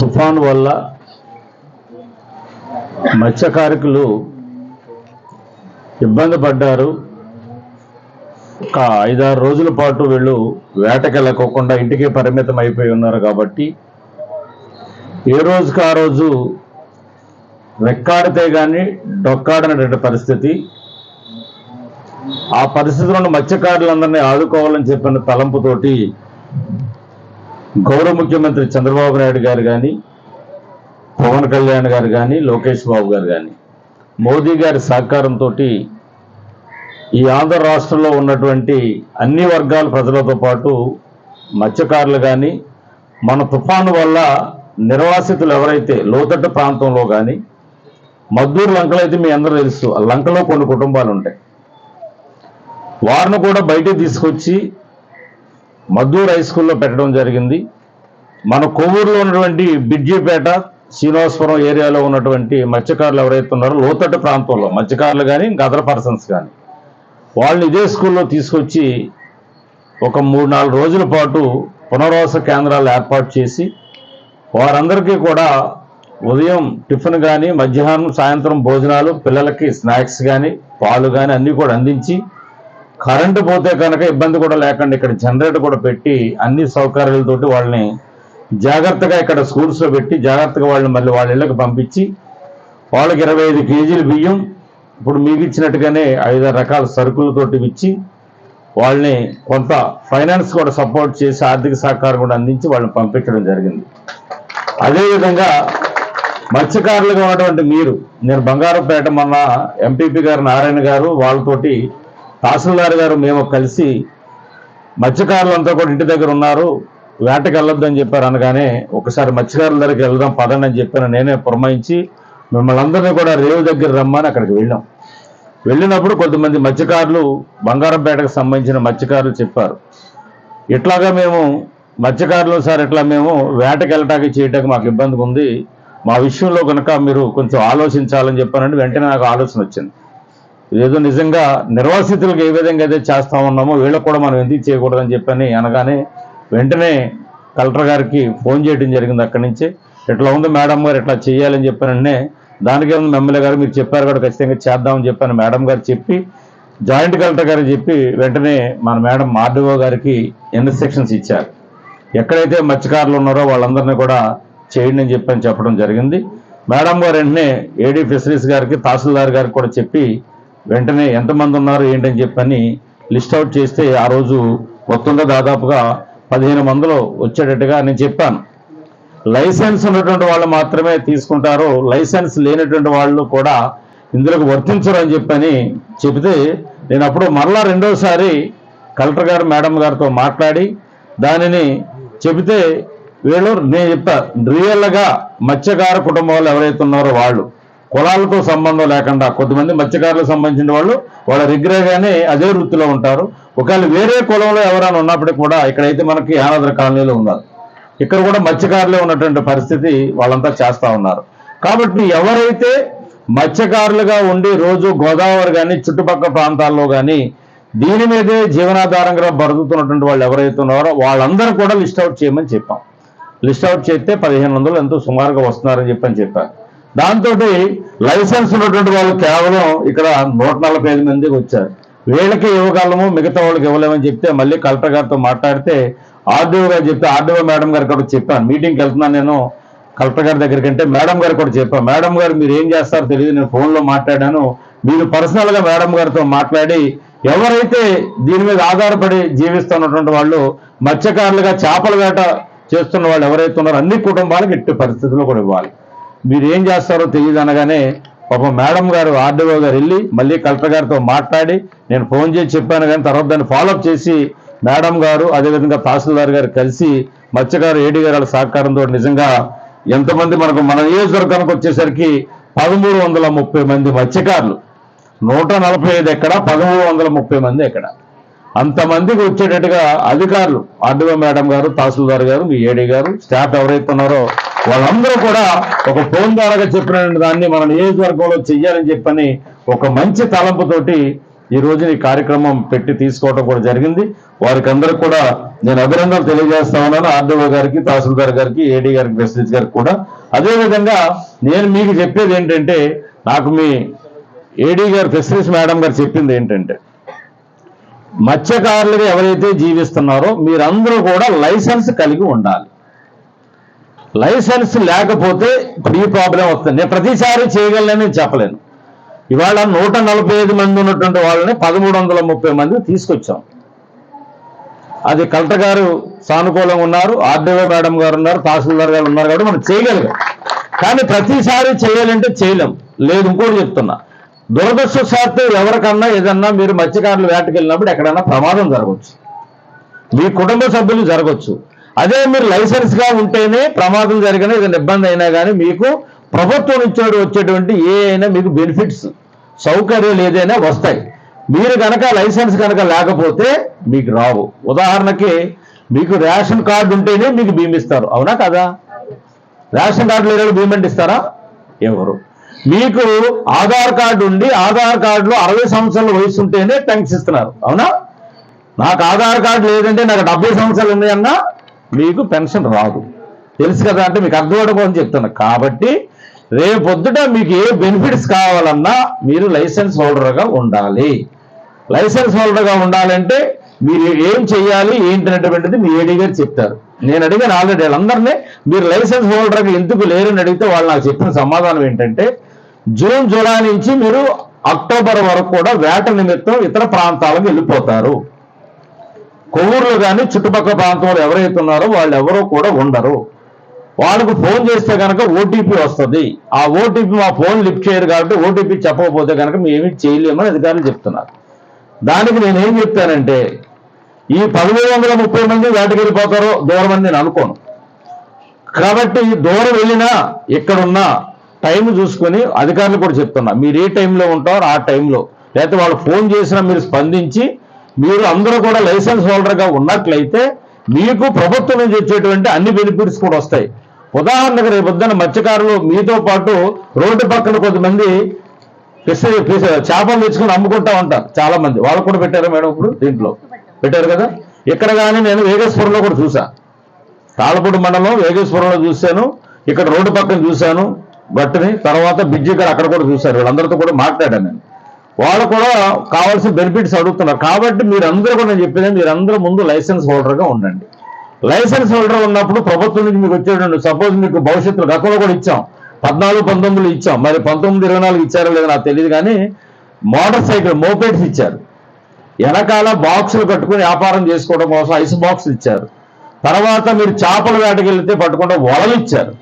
తుఫాన్ వల్ల మత్స్యకారికులు ఇబ్బంది పడ్డారు. ఒక ఐదారు రోజుల పాటు వీళ్ళు వేటకెళ్ళకోకుండా ఇంటికి పరిమితం అయిపోయి ఉన్నారు కాబట్టి ఏ రోజుకి ఆ రోజు రెక్కాడితే కానీ డొక్కాడనటువంటి పరిస్థితి. ఆ పరిస్థితులను మత్స్యకారులందరినీ ఆదుకోవాలని చెప్పిన తలంపుతోటి గౌరవ ముఖ్యమంత్రి చంద్రబాబు నాయుడు గారు కానీ పవన్ కళ్యాణ్ గారు కానీ లోకేష్ బాబు గారు కానీ మోదీ గారి సహకారంతో ఈ ఆంధ్ర రాష్ట్రంలో ఉన్నటువంటి అన్ని వర్గాల ప్రజలతో పాటు మత్స్యకారులు కానీ మన తుఫాను వల్ల నిర్వాసితులు ఎవరైతే లోతట్టు ప్రాంతంలో కానీ మద్దూరు లంకలు అయితే మీ అందరూ తెలుసు ఆ లంకలో కొన్ని కుటుంబాలు ఉంటాయి. వారిని కూడా బయటికి తీసుకొచ్చి మద్దూర్ హై స్కూల్లో పెట్టడం జరిగింది. మన కొవ్వూరులో ఉన్నటువంటి బిడ్జీపేట శ్రీనివాసపురం ఏరియాలో ఉన్నటువంటి మత్స్యకారులు ఎవరైతే ఉన్నారో లోతట్టు ప్రాంతంలో మత్స్యకారులు కానీ ఇంకా అదర్ పర్సన్స్ కానీ వాళ్ళని ఇదే స్కూల్లో తీసుకొచ్చి ఒక మూడు నాలుగు రోజుల పాటు పునరావాస కేంద్రాలు ఏర్పాటు చేసి వారందరికీ కూడా ఉదయం టిఫిన్ కానీ మధ్యాహ్నం సాయంత్రం భోజనాలు పిల్లలకి స్నాక్స్ కానీ పాలు కానీ అన్నీ కూడా అందించి కరెంటు పోతే కనుక ఇబ్బంది కూడా లేకుండా ఇక్కడ జనరేటర్ కూడా పెట్టి అన్ని సౌకర్యాలతోటి వాళ్ళని జాగ్రత్తగా ఇక్కడ స్కూల్స్లో పెట్టి జాగ్రత్తగా వాళ్ళని మళ్ళీ వాళ్ళ ఇళ్ళకి పంపించి వాళ్ళకి ఇరవై ఐదు కేజీలు బియ్యం ఇప్పుడు మీకు ఇచ్చినట్టుగానే ఐదారు రకాల సరుకులతోటి ఇచ్చి వాళ్ళని కొంత ఫైనాన్స్ కూడా సపోర్ట్ చేసి ఆర్థిక సహకారం కూడా అందించి వాళ్ళని పంపించడం జరిగింది. అదేవిధంగా మత్స్యకారులుగా ఉన్నటువంటి మీరు నేను బంగారుపేట మొన్న ఎంపీపీ గారు నారాయణ గారు వాళ్ళతోటి తహసీల్దార్ గారు మేము కలిసి మత్స్యకారులంతా కూడా ఇంటి దగ్గర ఉన్నారు. వేటకి వెళ్ళొద్దని చెప్పారు అనగానే ఒకసారి మత్స్యకారుల దగ్గరికి వెళ్దాం పదండి అని చెప్పాను. నేనే పురమాయించి మిమ్మల్ని అందరినీ కూడా రేవు దగ్గర రమ్మని అక్కడికి వెళ్ళాం. వెళ్ళినప్పుడు కొంతమంది మత్స్యకారులు బంగారంపేటకు సంబంధించిన మత్స్యకారులు చెప్పారు. ఇట్లాగా మేము మత్స్యకారులు సార్ ఇట్లా మేము వేటకి వెళ్ళటానికి చేయటానికి మాకు ఇబ్బందిగా ఉంది. మా విషయంలో కనుక మీరు కొంచెం ఆలోచించాలని చెప్పానంటే వెంటనే నాకు ఆలోచన వచ్చింది. ఏదో నిజంగా నిర్వాసితులకు ఏ విధంగా అయితే చేస్తా ఉన్నామో వీళ్ళకు కూడా మనం ఎందుకు చేయకూడదని చెప్పని అనగానే వెంటనే కలెక్టర్ గారికి ఫోన్ చేయడం జరిగింది అక్కడి నుంచి. ఇట్లా ఉంది మేడం గారు ఇట్లా చేయాలని చెప్పానంటే దానికి ఏముంది ఎమ్మెల్యే గారు మీరు చెప్పారు కూడా ఖచ్చితంగా చేద్దామని చెప్పాను మేడం గారు చెప్పి జాయింట్ కలెక్టర్ గారు చెప్పి వెంటనే మన మేడం ఆర్డీఓ గారికి ఇన్స్ట్రక్షన్స్ ఇచ్చారు. ఎక్కడైతే మత్స్యకారులు ఉన్నారో వాళ్ళందరినీ కూడా చేయండి అని చెప్పని చెప్పడం జరిగింది. మేడం గారు వెంటనే ఏడీ ఫిషరీస్ గారికి తహసీల్దార్ గారికి కూడా చెప్పి వెంటనే ఎంతమంది ఉన్నారు ఏంటని చెప్పని లిస్ట్ అవుట్ చేస్తే ఆ రోజు మొత్తంగా దాదాపుగా పదిహేను మందిలో వచ్చేటట్టుగా నేను చెప్పాను. లైసెన్స్ ఉన్నటువంటి వాళ్ళు మాత్రమే తీసుకుంటారు. లైసెన్స్ లేనటువంటి వాళ్ళు కూడా ఇందులోకి వర్తించరు అని చెప్పని చెబితే నేను అప్పుడు మరలా రెండోసారి కలెక్టర్ గారు మేడం గారితో మాట్లాడి దానిని చెబితే వీళ్ళు నేను చెప్పా రియల్గా మత్స్యకార కుటుంబాలు ఎవరైతే ఉన్నారో వాళ్ళు కులాలతో సంబంధం లేకుండా కొంతమంది మత్స్యకారులకు సంబంధించిన వాళ్ళు వాళ్ళ రెగ్యులర్గానే అదే వృత్తిలో ఉంటారు. ఒకవేళ వేరే కులంలో ఎవరైనా ఉన్నప్పటికీ కూడా ఇక్కడైతే మనకి ఆనాద్ర కాలనీలో ఉన్నారు. ఇక్కడ కూడా మత్స్యకారులే ఉన్నటువంటి పరిస్థితి వాళ్ళంతా చేస్తా ఉన్నారు. కాబట్టి ఎవరైతే మత్స్యకారులుగా ఉండి రోజు గోదావరి కానీ చుట్టుపక్కల ప్రాంతాల్లో కానీ దీని మీదే జీవనాధారంగా బ్రతుకుతున్నటువంటి వాళ్ళు ఎవరైతే ఉన్నారో వాళ్ళందరూ కూడా లిస్ట్ అవుట్ చేయమని చెప్పాం. లిస్ట్ అవుట్ చేస్తే పదిహేను వందలు ఎంతో సుమారుగా వస్తున్నారని చెప్పని చెప్పారు. దాంతో లైసెన్స్ ఉన్నటువంటి వాళ్ళు కేవలం ఇక్కడ నూట నలభై ఐదు మందికి వచ్చారు. వీళ్ళకి ఇవ్వగలము మిగతా వాళ్ళకి ఇవ్వలేమని చెప్తే మళ్ళీ కలెక్టర్ గారితో మాట్లాడితే ఆర్డీఓ గారు చెప్తే ఆర్డీఓ మేడం గారు కూడా చెప్పాను మీటింగ్కి వెళ్తున్నాను నేను కలెక్టర్ గారి దగ్గరికి అంటే మేడం గారు కూడా చెప్పాను మేడం గారు మీరు ఏం చేస్తారో తెలియదు నేను ఫోన్లో మాట్లాడాను. మీరు పర్సనల్గా మేడం గారితో మాట్లాడి ఎవరైతే దీని మీద ఆధారపడి జీవిస్తున్నటువంటి వాళ్ళు మత్స్యకారులుగా చేపల వేట చేస్తున్న వాళ్ళు ఎవరైతే ఉన్నారో అన్ని కుటుంబాలకు ఎట్టి పరిస్థితుల్లో కూడా ఇవ్వాలి. మీరు ఏం చేస్తారో తెలియదు అనగానే పాపం మేడం గారు ఆర్డీఓ గారు వెళ్ళి మళ్ళీ కలెక్టర్ గారితో మాట్లాడి నేను ఫోన్ చేసి చెప్పాను కానీ తర్వాత దాన్ని ఫాలోఅప్ చేసి మేడం గారు అదేవిధంగా తహసీల్దార్ గారు కలిసి మత్స్యకారు ఏడీ గారి సహకారంతో నిజంగా ఎంతమంది మనకు మన నియోజకవర్గానికి వచ్చేసరికి పదమూడు వందల ముప్పై మంది మత్స్యకారులు. నూట నలభై ఐదు ఎక్కడ పదమూడు వందల ముప్పై మంది ఎక్కడ. అంతమందికి వచ్చేటట్టుగా అధికారులు ఆర్డీఓ మేడం గారు తహసీల్దార్ గారు మీ ఏడీ గారు స్టాఫ్ ఎవరైతే ఉన్నారో వాళ్ళందరూ కూడా ఒక ఫోన్ ద్వారా చెప్పిన దాన్ని మన నియోజకవర్గంలో చెయ్యాలని చెప్పని ఒక మంచి తలంపుతోటి ఈ రోజు ఈ కార్యక్రమం పెట్టి తీసుకోవడం కూడా జరిగింది. వారికి అందరూ కూడా నేను అభినందనలు తెలియజేస్తా ఉన్నాను. ఆర్డీఓ గారికి తహసీల్దార్ గారికి ఏడీ గారికి ప్రెసిడెంట్ గారికి కూడా. అదేవిధంగా నేను మీకు చెప్పేది ఏంటంటే నాకు మీ ఏడీ గారు ఫెసిలిటీస్ మేడం గారు చెప్పింది ఏంటంటే మత్స్యకారులుగా ఎవరైతే జీవిస్తున్నారో మీరందరూ కూడా లైసెన్స్ కలిగి ఉండాలి. లైసెన్స్ లేకపోతే ఇప్పుడు ఈ ప్రాబ్లం వస్తుంది. నేను ప్రతిసారి చేయగలనని నేను చెప్పలేను. ఇవాళ నూట నలభై ఐదు మంది ఉన్నటువంటి వాళ్ళని పదమూడు వందల ముప్పై మంది తీసుకొచ్చాం. అది కలెక్టర్ గారు సానుకూలంగా ఉన్నారు ఆర్డీఓ మేడం గారు ఉన్నారు తహసీల్దార్ గారు ఉన్నారు కాబట్టి మనం చేయగలిగాం. కానీ ప్రతిసారి చేయాలంటే చేయలేం. లేదు ఇంకోటి చెప్తున్నా. దురదృష్టశాత్తు ఎవరికన్నా ఏదన్నా మీరు మత్స్యకారులు వేటకెళ్ళినప్పుడు ఎక్కడైనా ఎక్కడన్నా ప్రమాదం జరగవచ్చు. మీ కుటుంబ సభ్యులు జరగవచ్చు. అదే మీరు లైసెన్స్గా ఉంటేనే ప్రమాదం జరిగిన ఏదైనా ఇబ్బంది అయినా కానీ మీకు ప్రభుత్వం నుంచి వచ్చేటువంటి ఏ అయినా మీకు బెనిఫిట్స్ సౌకర్యాలు ఏదైనా వస్తాయి. మీరు కనుక లైసెన్స్ కనుక లేకపోతే మీకు రావు. ఉదాహరణకి మీకు రేషన్ కార్డు ఉంటేనే మీకు బీమిస్తారు అవునా కదా? రేషన్ కార్డు లేని బీమెంట్ ఇస్తారా? ఎవరు? మీకు ఆధార్ కార్డు ఉండి ఆధార్ కార్డులో అరవై సంవత్సరాల వయసు ఉంటేనే పెన్షన్ ఇస్తున్నారు. అవునా? నాకు ఆధార్ కార్డు లేదంటే నాకు డెబ్బై సంవత్సరాలు ఉన్నాయన్నా మీకు పెన్షన్ రాదు. తెలుసు కదా అంటే మీకు అర్థం కోసం చెప్తున్నా. కాబట్టి రేపొద్దుట మీకు ఏ బెనిఫిట్స్ కావాలన్నా మీరు లైసెన్స్ హోల్డర్గా ఉండాలి. లైసెన్స్ హోల్డర్గా ఉండాలంటే మీరు ఏం చేయాలి ఏంటనేటువంటిది మీ ఏడీ గారు చెప్తారు. నేను అడిగాను ఆల్రెడీ వాళ్ళందరినీ మీరు లైసెన్స్ హోల్డర్గా ఎందుకు లేరని అడిగితే వాళ్ళు నాకు చెప్పిన సమాధానం ఏంటంటే జూన్ జూలై నుంచి మీరు అక్టోబర్ వరకు కూడా వేట నిమిత్తం ఇతర ప్రాంతాలకు వెళ్ళిపోతారు. కొవ్వూరులో కానీ చుట్టుపక్కల ప్రాంతంలో ఎవరైతే ఉన్నారో వాళ్ళు ఎవరో కూడా ఉండరు. వాళ్ళకు ఫోన్ చేస్తే కనుక ఓటీపీ వస్తుంది. ఆ ఓటీపీ మా ఫోన్ లిఫ్ట్ చేయరు కాబట్టి ఓటీపీ చెప్పకపోతే కనుక మేము చేయలేమని అధికారులు చెప్తున్నారు. దానికి నేను ఏం చెప్తానంటే ఈ పదిహేడు వందల ముప్పై మంది వేటకి వెళ్ళిపోతారో దూరం అని నేను అనుకోను. కాబట్టి దూరం వెళ్ళినా ఎక్కడున్నా టైం చూసుకొని అధికారులు కూడా చెప్తున్నా మీరు ఏ టైంలో ఉంటారో ఆ టైంలో. లేకపోతే వాళ్ళు ఫోన్ చేసినా మీరు స్పందించి మీరు అందరూ కూడా లైసెన్స్ హోల్డర్గా ఉన్నట్లయితే మీకు ప్రభుత్వం నుంచి వచ్చేటువంటి అన్ని బెనిఫిట్స్ కూడా వస్తాయి. ఉదాహరణకు రేపు పొద్దున్న మత్స్యకారులు మీతో పాటు రోడ్డు పక్కన కొంతమంది ఫిష్ చేపలు తెచ్చుకొని అమ్ముకుంటా ఉంటారు చాలా మంది వాళ్ళు కూడా పెట్టారు మేడం ఇప్పుడు దీంట్లో? పెట్టారు కదా? ఇక్కడ కానీ నేను వేగేశ్వరంలో కూడా చూసా. తాళపూడి మండలం వేగేశ్వరంలో చూశాను. ఇక్కడ రోడ్డు పక్కన చూశాను. బట్టిని తర్వాత బిజ్జి గారు అక్కడ కూడా చూశారు. వీళ్ళందరితో కూడా మాట్లాడాను నేను. వాళ్ళు కూడా కావాల్సిన బెనిఫిట్స్ అడుగుతున్నారు. కాబట్టి మీరందరూ కూడా నేను చెప్పేది మీరందరూ ముందు లైసెన్స్ హోల్డర్గా ఉండండి. లైసెన్స్ హోల్డర్ ఉన్నప్పుడు ప్రభుత్వం నుంచి మీకు వచ్చేటువంటి సపోజ్ మీకు భవిష్యత్తులో గతంలో కూడా ఇచ్చాం. పద్నాలుగు పంతొమ్మిదిలో ఇచ్చాం. మరి పంతొమ్మిది ఇరవై నాలుగు ఇచ్చారో లేదో నాకు తెలియదు కానీ మోటార్ సైకిల్ మోపేట్స్ ఇచ్చారు. వెనకాల బాక్సులు కట్టుకుని వ్యాపారం చేసుకోవడం కోసం ఐస్ బాక్స్ ఇచ్చారు. తర్వాత మీరు చేపల వేటకి వెళ్తే పట్టుకుంటే వలలు ఇచ్చారు.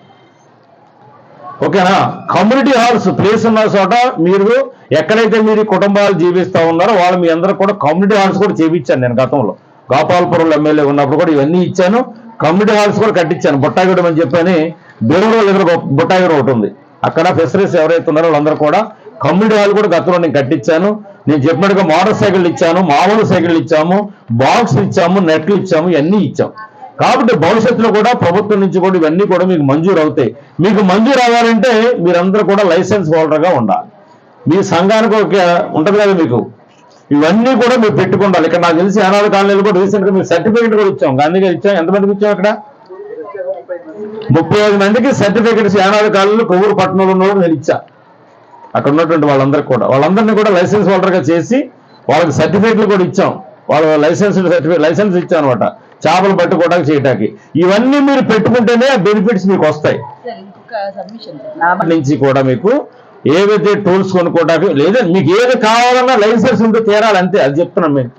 ఓకేనా? కమ్యూనిటీ హాల్స్ ప్లేస్ ఉన్న చోట మీరు ఎక్కడైతే మీరు కుటుంబాలు జీవిస్తూ ఉన్నారో వాళ్ళు మీ అందరూ కూడా కమ్యూనిటీ హాల్స్ కూడా చేపించాను నేను గతంలో. గోపాలపురంలో ఎమ్మెల్యే ఉన్నప్పుడు కూడా ఇవన్నీ ఇచ్చాను. కమ్యూనిటీ హాల్స్ కూడా కట్టించాను. బుట్టాగూడెం అని చెప్పని బెంగళూరు దగ్గర ఒక బుట్టాగూడెం ఒకటి ఉంది. అక్కడ ఫెసిలిటీస్ ఎవరైతే ఉన్నారో వాళ్ళందరూ కూడా కమ్యూనిటీ హాల్ కూడా గతంలో నేను కట్టించాను. నేను చెప్పినట్టుగా మోటార్ సైకిల్ ఇచ్చాను. మామూలు సైకిల్ ఇచ్చాము. బాక్స్ ఇచ్చాము. నెట్లు ఇచ్చాము. ఇవన్నీ ఇచ్చాం. కాబట్టి భవిష్యత్తులో కూడా ప్రభుత్వం నుంచి కూడా ఇవన్నీ కూడా మీకు మంజూరు అవుతాయి. మీకు మంజూరు అవ్వాలంటే మీరందరూ కూడా లైసెన్స్ హోల్డర్గా ఉండాలి. మీ సంఘానికి ఒక ఉంటుంది కదా మీకు? ఇవన్నీ కూడా మీరు పెట్టుకుండాలి. ఇక్కడ నాకు తెలిసి ఏనాడు కాలనీలు కూడా రీసెంట్గా మీకు సర్టిఫికేట్ కూడా ఇచ్చాం. గాంధీ గారు ఇచ్చాం. ఎంతమందికి ఇచ్చాం అక్కడ? ముప్పై ఐదు మందికి సర్టిఫికేట్స్ ఏనాడు కాలంలో కొవ్వూరు పట్టణంలో ఉన్న నేను ఇచ్చా. అక్కడ ఉన్నటువంటి వాళ్ళందరికీ కూడా. వాళ్ళందరినీ కూడా లైసెన్స్ హోల్డర్గా చేసి వాళ్ళకి సర్టిఫికేట్లు కూడా ఇచ్చాం. వాళ్ళ లైసెన్స్ సర్టిఫికేట్ లైసెన్స్ ఇచ్చాం అనమాట చేపలు పట్టుకోవడానికి చేయడానికి ఇవన్నీ మీరు పెట్టుకుంటేనే బెనిఫిట్స్ మీకు వస్తాయి. నుంచి కూడా మీకు ఏవైతే టూల్స్ కొనుక్కోవడానికి లేదా మీకు ఏది కావాలన్నా లైసెన్స్ ఉంటే తీరాలి అంతే అది చెప్తున్నాం మేము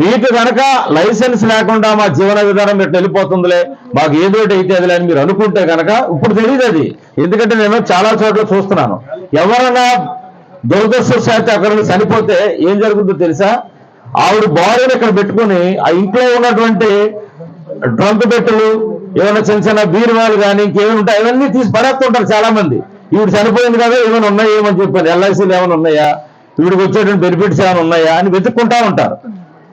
మీకు కనుక లైసెన్స్ లేకుండా మా జీవన విధానం ఇట్లా వెళ్ళిపోతుందిలే మాకు ఏదోటి అయితే అదిలే అని మీరు అనుకుంటే కనుక ఇప్పుడు తెలియదు అది. ఎందుకంటే నేను చాలా చోట్ల చూస్తున్నాను. ఎవరైనా దురదృష్టశాత్తు అక్కడ చనిపోతే ఏం జరుగుతుందో తెలుసా? ఆవిడ బాడీని ఇక్కడ పెట్టుకుని ఆ ఇంట్లో ఉన్నటువంటి డ్రంక్ పెట్టెలు ఏమైనా చిన్న చిన్న బీరువాలు కానీ ఇంకేమైనా ఉంటాయి అవన్నీ తీసి పడేస్తుంటారు చాలా మంది ఈవిడ చనిపోయింది కదా ఏమైనా ఉన్నాయా ఏమని చెప్పాను ఎల్ఐసీలు ఏమైనా ఉన్నాయా? వీడికి వచ్చేటువంటి బెనిఫిట్స్ ఏమైనా ఉన్నాయా అని వెతుక్కుంటా ఉంటారు.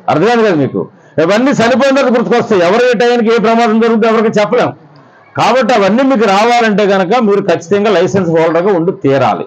అర్థమైంది కదా మీకు? ఇవన్నీ చనిపోయిన తర్వాత గుర్తుకొస్తాయి. ఎవరు ఏ టైంకి ఏ ప్రమాదం జరుగుతుందో ఎవరికి చెప్పలేము కాబట్టి అవన్నీ మీకు రావాలంటే కనుక మీరు ఖచ్చితంగా లైసెన్స్ హోల్డర్గా ఉండి తీరాలి.